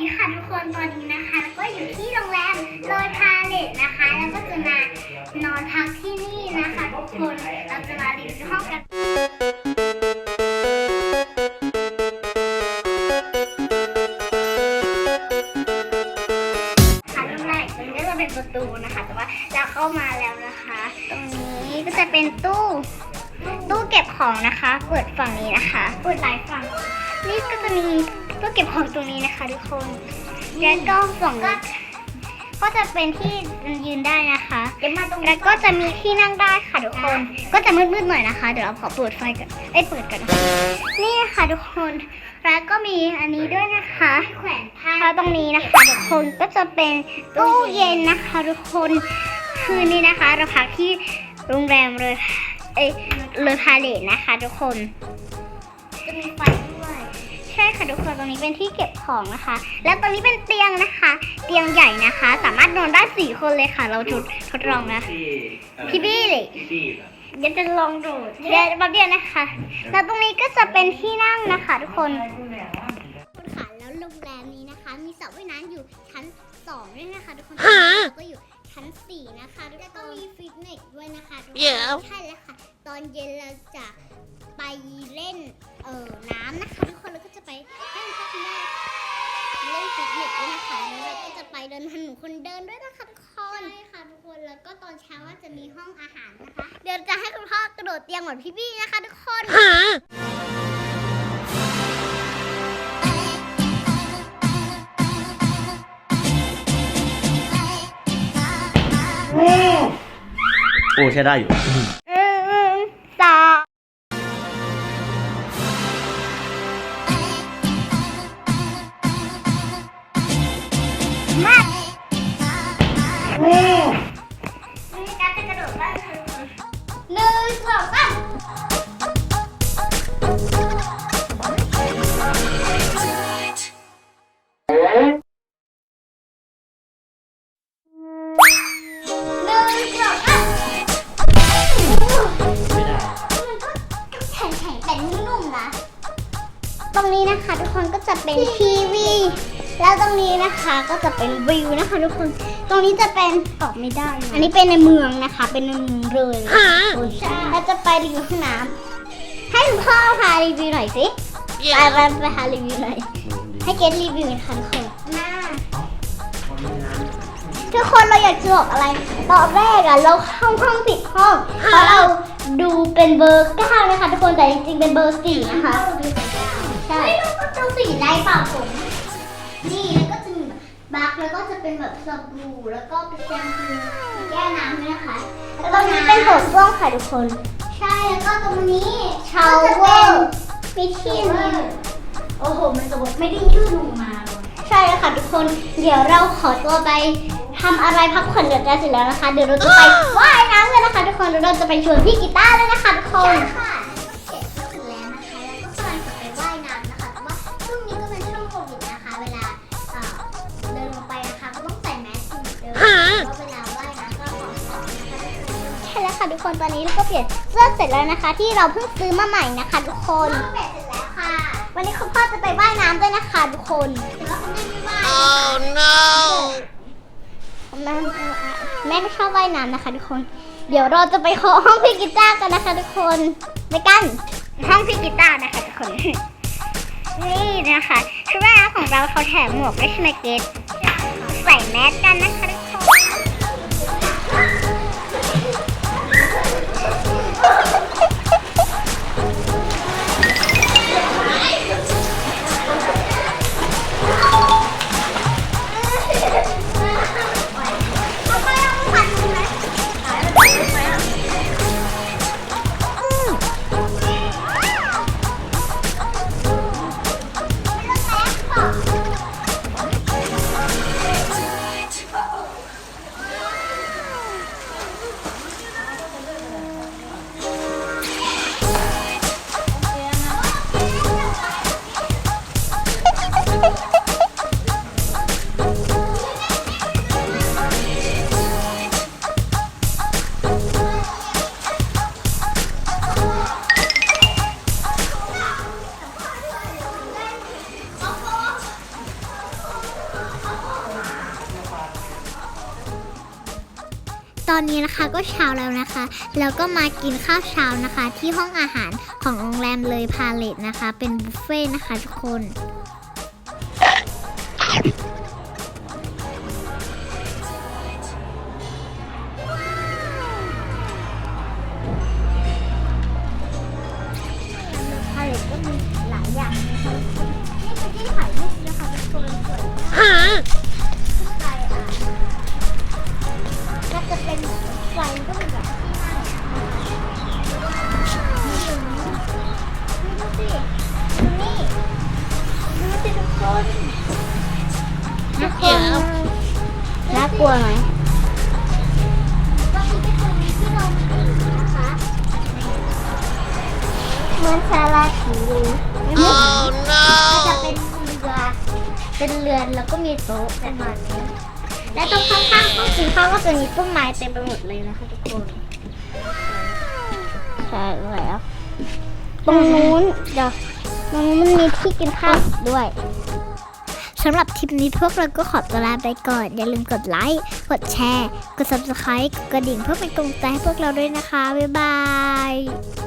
ดีค่ะทุกคนตอนนี้นะคะ ก็อยู่ที่โรงแรมโรยพาเลตนะคะ แล้วก็จะมานอนพักที่นี่นะคะทุกคนเราจะมารีวิวห้องกันค่ะเริ่มแรกตรงนี้ก็จะเป็นประตูนะคะ แต่ว่าเราเข้ามาแล้วนะคะ ตรงนี้ก็จะเป็นตู้ ตู้เก็บของนะคะ เปิดฝั่งนี้นะคะ เปิดหลายฝั่ง นี่ก็จะมี ตู้เก็บของตรงนี้นะคะทุกคนแล้วก็ฝั่งนี้ก็จะเป็นที่ยืนได้นะคะแล้วก็จะมีที่นั่งได้ค่ะทุกคน ก็จะมืดๆหน่อยนะคะ เดี๋ยวเราขอเปิดไฟกันไอ้ยเปิดกันนะคะนี่ค่ะทุกคน แล้วก็มีอันนี้ด้วยนะคะแขวนผ้าแล้วตรงนี้นะคะทุกคน ก็จะเป็นตู้เย็นนะคะ ทุกคน คืนนี้นะคะ เราพักที่โรงแรมเลย เอ้ยเลยพาเลทนะคะ ทุกคน จะมีไฟด้วย ใช่ค่ะทุกคนตรงนี้เป็นที่เก็บของนะคะ แล้วตรงนี้เป็นเตียงนะคะ เตียงใหญ่นะคะ สามารถนอนได้สี่คนเลยค่ะ เราทดทดลองนะพี่บี้เลยพี่บี้เหรอเดี๋ยวจะลองดูเดี๋ยวแป๊บเดียวนะคะ แล้วตรงนี้ก็จะเป็นที่นั่งนะคะ ทุกคนคุณค่ะแล้วโรงแรมนี้นะคะ มีสระว่ายน้ำอยู่ชั้นสองด้วยนะคะทุกคนแล้วก็อยู่ ชั้นสี่นะคะทุกคนแล้วก็มีฟิตเนสด้วยนะคะทุกคนใช่แล้วค่ะ ตอนเย็นเราจะไปเล่นเอ่อน้ำนะคะทุกคนแล้วก็จะไปเล่นพักแม่เล่นฟิตเนสด้วยนะคะแล้วเราก็จะไปเดินถนนคนเดินด้วยนะคะทุกคนใช่ค่ะทุกคนแล้วก็ตอนเช้าว่าจะมีห้องอาหารนะคะ เดี๋ยวจะให้คุณพ่อกระโดดเตียงเหมือนพี่บี้นะคะ ทุกคนโอ้ ใช้ได้อยู่หนึ่ง ตรงนี้นะคะทุกคนก็จะเป็นทีวี แล้วตรงนี้นะคะก็จะเป็นวิวนะคะทุกคน ตรงนี้จะเป็นออกไม่ได้ อันนี้เป็นในเมืองนะคะ เป็นในเมืองเลยใช่เราจะไปรีวิวห้องน้ำให้คุณพ่อพารีวิวหน่อยสิไปไปไปพารีวิวหน่อย ให้เกดรีวิวหน่อยค่ะทุกคนทุกคนเราอยากจะบอกอะไร ตอนแรกอะเราเข้าห้องผิดห้องเพราะเราดูเป็นเบอร์เก้านะคะทุกคนแต่จริงๆเป็นเบอร์สี่นะคะ ใช่ดูสีได้เปล่าผมนี่แล้วก็จะมีบัคแล้วก็จะเป็นแบบสบู่แล้วก็เป็นแชมพูแก้น้ำด้วยนะคะแล้วตรงนี้เป็นโถส้วมค่ะทุกคน ใช่แล้วก็ตรงนี้ชาวเวลมีที่นี่โอ้โหมันจะบอกไม่ได้ยื่นลงมาเลยใช่แล้วค่ะทุกคนเดี๋ยวเราขอตัวไปทำอะไรพักผ่อนเดี๋ยวจะเสร็จแล้วนะคะ เดี๋ยวเราจะไปว่ายน้ำกันนะคะ ทุกคนเดี๋ยวเราจะไปชวนพี่กีตาร์ด้วยนะคะทุกคน ช่แล้วค่ะทุกคนตอนนี้เราก็เปลี่ยนเสื้อเสร็จแล้วนะคะ ที่เราเพิ่งซื้อมาใหม่นะคะ ทุกคนเปลี่ยนเสร็จแล้วค่ะ วันนี้คุณพ่อจะไปว่ายน้ำด้วยนะคะทุกคนแต่ว่าคุณแม่ไม่ว่าย Oh no! แม่แม่ไม่ชอบว่ายน้ำนะคะ ทุกคน เดี๋ยวเราจะไปขอห้องพี่กีตาร์กันนะคะ ทุกคนไปกันห้องพี่กีตาร์นะคะทุกคน นี่นะคะชุดว่ายน้ำของเราเขาแถมหมวกด้วยใช่ไหมเกดใส่แมสกันนะคะ Ha ha ha! ตอนนี้นะคะก็เช้าแล้วนะคะ แล้วก็มากินข้าวเช้านะคะ ที่ห้องอาหารของโรงแรมเลยพาเลตนะคะ เป็นบุฟเฟ่ต์นะคะทุกคนพาเลตก็มีหลายอย่างนะคะ มือนซาลาผีเลยมันจะเป็นเรือเป็นเรือนแล้วก็มีโต๊ะประมาณนี้และตรงข้างๆห้องกินข้าวก็จะมีต้นไม้เต็มไปหมดเลยนะคะทุกคนใช่แล้ว ตรงนู้นเดี๋ยวตรงนู้นมันมีที่กินข้าวด้วยสำหรับทริปนี้พวกเราก็ขอตัวลาไปก่อน อย่าลืมกดไลค์ กดแชร์ กด subscribe กดกระดิ่งเพื่อเป็นกำลังใจให้พวกเราด้วยนะคะ บ๊ายบาย